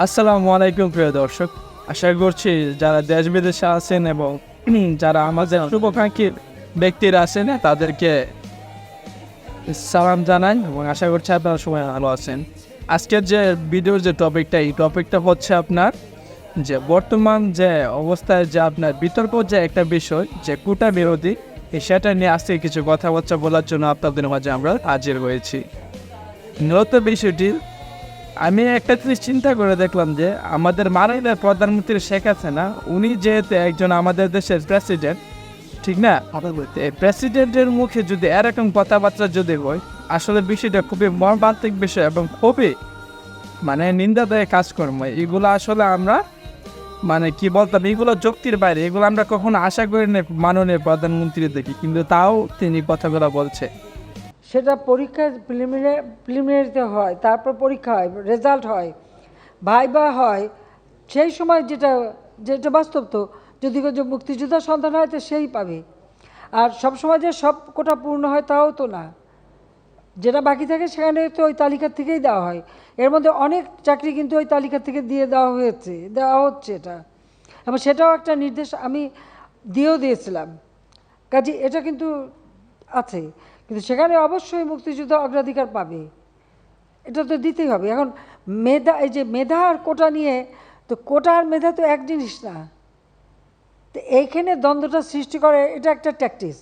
আসসালামু আলাইকুম, প্রিয় দর্শক। আশা করছি যারা দেশ বিদেশে আছেন এবং যারা আমাদের শুভাকাঙ্ক্ষী ব্যক্তিরা আছেন, তাদেরকে সালাম জানাই এবং আশা করছি আপনারা সবাই ভালো আছেন। আজকের যে ভিডিওর যে টপিকটা এই টপিকটা হচ্ছে আপনার যে বর্তমান যে অবস্থায় যে আপনার বিতর্ক যে একটা বিষয়, যে কোটা বিরোধী সেটা নিয়ে আজকে কিছু কথাবার্তা বলার জন্য আপনাদের মাঝে আমরা হাজির হয়েছি। মূলত বিষয়টি আমি একটা জিনিস চিন্তা করে দেখলাম যে আমাদের মাননীয় প্রধানমন্ত্রী শেখ হাসিনা উনি যেহেতু একজন আমাদের দেশের প্রেসিডেন্ট ঠিক না? প্রেসিডেন্টের মুখে যদি এরকম কথাবার্তা যদি হয় আসলে বিষয়টা খুবই মর্মান্তিক বিষয় এবং খুবই মানে নিন্দাদায়ক কাজকর্ম। এগুলো আসলে আমরা মানে কি বলতাম এগুলো যুক্তির বাইরে এগুলো আমরা কখনো আশা করি না মাননীয় প্রধানমন্ত্রী দেখি কিন্তু তাও তিনি কথাগুলো বলছে। সেটা পরীক্ষা প্রিলিমিনারি প্রিলিমিনারিতে হয়, তারপর পরীক্ষা হয় রেজাল্ট হয়, ভাইবা হয়, সেই সময় যেটা যেটা বাস্তব তো, যদি যে মুক্তিযোদ্ধা সন্তান হয় তো সেই পাবে। আর সব সময় যে সব কোটা পূর্ণ হয় তাও তো না। যেটা বাকি থাকে সেখানে তো ওই তালিকা থেকেই দেওয়া হয়। এর মধ্যে অনেক চাকরি কিন্তু ওই তালিকা থেকে দিয়ে দেওয়া হয়েছে, দেওয়া হচ্ছে এটা। এবং সেটাও একটা নির্দেশ আমি দিয়েও দিয়েছিলাম। কাজে এটা কিন্তু আছে কিন্তু সেখানে অবশ্যই মুক্তিযুদ্ধ অগ্রাধিকার পাবে। এটা তো দিতেই হবে। এখন মেধা, এই যে মেধা আর কোটা নিয়ে, তো কোটা আর মেধা তো এক জিনিস না। তো এইখানে দ্বন্দ্বটা সৃষ্টি করে, এটা একটা ট্যাকটিস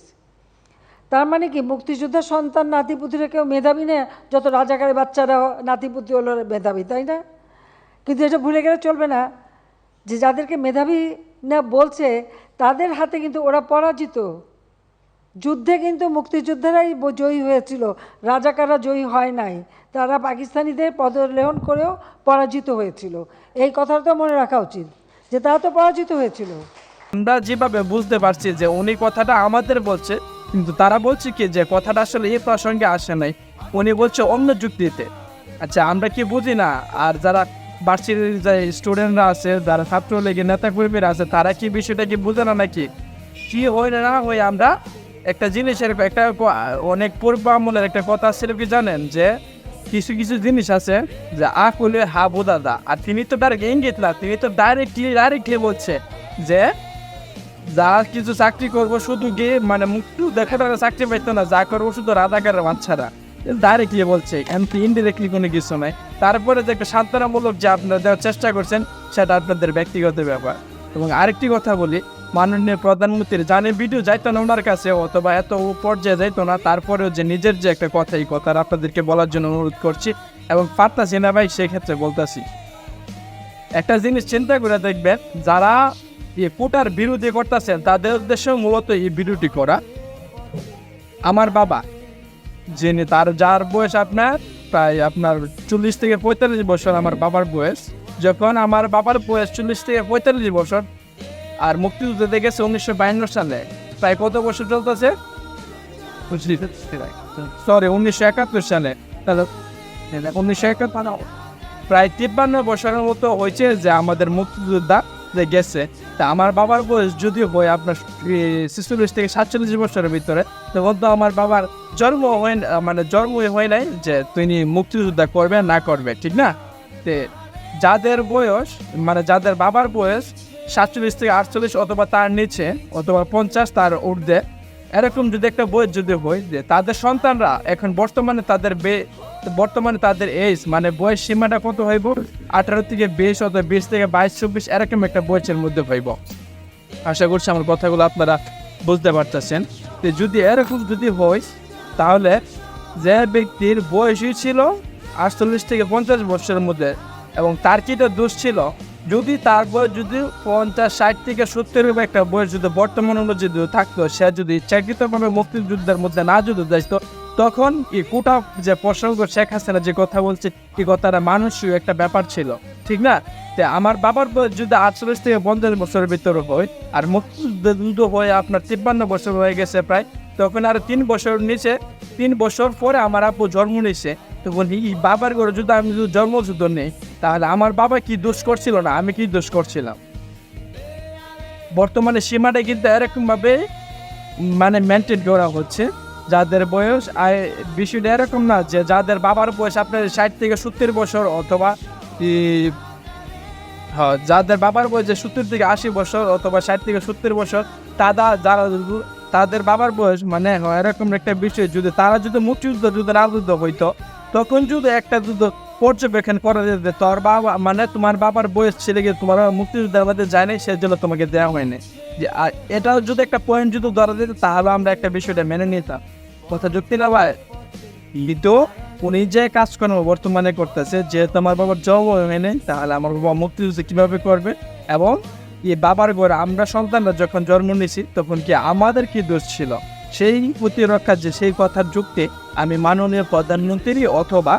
তার মানে কি, মুক্তিযোদ্ধার সন্তান নাতিপুতিরা কেউ মেধাবী না, যত রাজাকারের বাচ্চারা নাতিপুতি হলো মেধাবী, তাই না? কিন্তু এটা ভুলে গেলে চলবে না। যে যাদেরকে মেধাবী না বলছে, তাদের হাতে কিন্তু ওরা পরাজিত। যুদ্ধে কিন্তু মুক্তিযোদ্ধারাই জয়ী হয়েছিল। রাজাকাররা জয়ী হয় নাই। তারা পাকিস্তানিদের পদলেহন করেও পরাজিত হয়েছিল। এই কথাটা মনে রাখা উচিত যে তারা তো পরাজিত হয়েছিল। আমরা যেভাবে বুঝতে পারছি যে উনি কথাটা আমাদের বলছে, কিন্তু তারা বলছে কি যে কথাটা আসলে এই প্রসঙ্গে আসে নাই। উনি বলছে অন্য যুক্তিতে। আচ্ছা আমরা কি বুঝি না? আর যারা ভার্সিটির যে স্টুডেন্টরা আছে, যারা ছাত্রলীগের নেতাকর্মীরা আছে, তারা কি বিষয়টা কি বুঝে না নাকি? কি হয় না হয় আমরা একটা জিনিসের একটা অনেক পূর্ব আমলের একটা কথা ছিল কি জানেন যে কিছু কিছু জিনিস আছে যে আ করলে হা বোদাদা আর তিনি তো ডাইরেক্ট ইঙ্গিত না, তিনি তো ডাইরেক্টলি ডাইরেক্টলি বলছে যে যা কিছু চাকরি করব শুধু গিয়ে মানে মুক্তি দেখা চাকরি পাইতো না, যা করব শুধু রাধাকারের বাচ্চারা। ডাইরেক্টলি বলছে এমনি ইনডিরেক্টলি কোনো কিছু নাই। তারপরে যে একটা সান্ত্বনামূলক যে আপনারা দেওয়ার চেষ্টা করছেন, সেটা আপনাদের ব্যক্তিগত ব্যাপার। এবং আরেকটি কথা বলি মাননীয় প্রধানমন্ত্রী জানে ভিডিও যাইতো না ওনার কাছে, অথবা এত পর্যায়ে যাইতো না, তারপরেও যে নিজের যে একটা কথা, এই কথা আপনাদেরকে বলার জন্য অনুরোধ করছি এবং পারতাছি না ভাই সেক্ষেত্রে বলতাছি। একটা জিনিস চিন্তা করে দেখবেন, যারা এই কোটার বিরোধী করতেছেন, তাদের উদ্দেশ্য মূলত এই ভিডিওটি করা। আমার বাবা, যিনি তার, যার বয়স আপনার প্রায় আপনার চল্লিশ থেকে পঁয়তাল্লিশ বছর, আমার বাবার বয়স। যখন আমার বাবার বয়স চল্লিশ থেকে পঁয়তাল্লিশ বছর আর মুক্তিযুদ্ধ গেছে উনিশশো বায়ান্ন সালে। প্রায় কত বছর চলতেছে? সরি উনিশশো একাত্তর সালে। তাহলে উনিশশো একাত্তর প্রায় তিপ্পান্ন বছরের মতো হয়েছে যে আমাদের মুক্তিযোদ্ধা যে গেছে। তা আমার বাবার বয়স যদিও হয় আপনার ছেচল্লিশ থেকে সাতচল্লিশ বছরের ভিতরে তখন তো আমার বাবার জন্ম হয় মানে জন্ম হয় নাই যে তিনি মুক্তিযোদ্ধা করবে না করবে ঠিক না? তে যাদের বয়স মানে যাদের বাবার বয়স সাতচল্লিশ থেকে আটচল্লিশ অথবা তার নিচে, অথবা পঞ্চাশ তার ঊর্ধ্বে। এরকম যদি একটা বয়স যদি হয়, যে তাদের সন্তানরা এখন বর্তমানে তাদের বে, বর্তমানে তাদের এজ মানে বয়স সীমাটা কত হইব? আঠারো থেকে বিশ অথবা বিশ থেকে বাইশ, চব্বিশ, এরকম একটা বয়সের মধ্যে হইব। আশা করছি আমার কথাগুলো আপনারা বুঝতে পারতেছেন। যে যদি এরকম যদি হয়, তাহলে যে ব্যক্তির বয়সই ছিল আটচল্লিশ থেকে পঞ্চাশ বছরের মধ্যে, এবং তার কিটা দোষ ছিল? যদি তার বয়স যদি পঞ্চাশ, ষাট থেকে সত্তরের একটা বয়স যদি বর্তমান অনুযায়ী থাকতো, সে যদি ইচ্ছাকৃতভাবে মুক্তিযুদ্ধের মধ্যে না যদি যাইতো, তখন এই কোটা যে প্রসঙ্গ শেখ হাসিনা যে কথা বলছে, এই কথাটা মানুষই একটা ব্যাপার ছিল, ঠিক না? তে আমার বাবার বয়স যদি আটচল্লিশ থেকে পঞ্চাশ বছরের ভিতরে হয়, আর মুক্তিযুদ্ধ হয়ে আপনার তিপ্পান্ন বছর হয়ে গেছে প্রায়, তখন আর তিন বছর নিচে, তিন বছর পরে আমার আপু জন্ম নিয়েছে তখন এই বাবার ঘরে যদি আমি যদি জন্মযুদ্ধ নেই, তাহলে আমার বাবা কি দোষ করছিল না? আমি কি দোষ করছিলাম? বর্তমানে সীমাটা কিন্তু এরকমভাবে মানে মেনটেন করা হচ্ছে। যাদের বয়স আয় বিষয়টা এরকম না যে যাদের বাবার বয়স আপনার ষাট থেকে সত্তর বছর অথবা হ্যাঁ যাদের বাবার বয়স যে সত্তর থেকে আশি বছর অথবা ষাট থেকে সত্তর বছর তারা যারা তাদের বাবার বয়স মানে হয়, এরকম একটা বিষয়, যদি তারা যদি মুক্তিযুদ্ধ যদি না যুদ্ধ হইতো তখন যদি একটা যুদ্ধ পর্যবেক্ষণ করা যেত তোর বাবা মানে তোমার বাবার বয়স ছেলে গিয়ে তোমার বাবা মুক্তিযুদ্ধের মধ্যে যায়নি সেজন্য তোমাকে দেওয়া হয়নি যে এটাও যদি একটা পয়েন্ট যদি ধরা যেত, তাহলে আমরা একটা বিষয়টা মেনে নিতাম। কথা যুক্তি না ভাই। কিন্তু উনি যে কাজকর্ম বর্তমানে করতেছে যেহেতু আমার বাবার জব হয়নি তাহলে আমার বাবা মুক্তিযুদ্ধ কীভাবে করবে? এবং এই বাবার ঘরে আমরা সন্তানরা যখন জন্ম নিয়েছি, তখন কি আমাদের কি দোষ ছিল? সেই প্রতিরক্ষার যে সেই কথার যুক্তি আমি মাননীয় প্রধানমন্ত্রী অথবা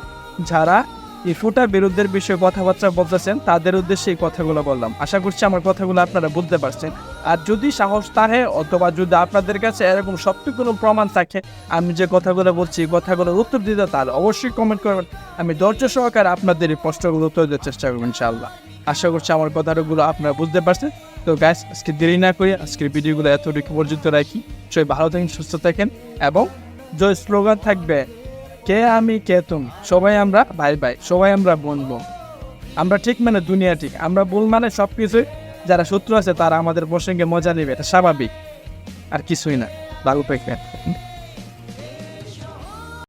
যারা এই ফুটার বিরুদ্ধের বিষয়ে কথাবার্তা বলতেছেন, তাদের উদ্দেশ্যে এই কথাগুলো বললাম। আশা করছি আমার কথাগুলো আপনারা বুঝতে পারছেন। আর যদি সাহস থাকে অথবা যদি আপনাদের কাছে এরকম সত্যি কোনো প্রমাণ থাকে, আমি যে কথাগুলো বলছি কথাগুলোর উত্তর দিতে তাহলে অবশ্যই কমেন্ট করবেন। আমি ধৈর্য সহকারে আপনাদের এই প্রশ্নগুলো উত্তর দেওয়ার চেষ্টা করব ইনশাআল্লাহ। আশা করছি আমার কথাগুলো আপনারা বুঝতে পারছেন। তো গ্যাস আজকে দেরি না করি আজকের ভিডিওগুলো এতটুকু পর্যন্ত রাখি। সবাই ভালো থাকেন, সুস্থ থাকেন এবং যে স্লোগান থাকবে, কে আমি, কে তুমি? সবাই আমরা ভাই ভাই সবাই আমরা বোন বোন আমরা ঠিক মানে দুনিয়া ঠিক, আমরা বোন মানে সব কিছুই যারা শত্রু আছে তারা আমাদের প্রসঙ্গে মজা নেবে, এটা স্বাভাবিক। আর কিছুই না ভালো থাকবেন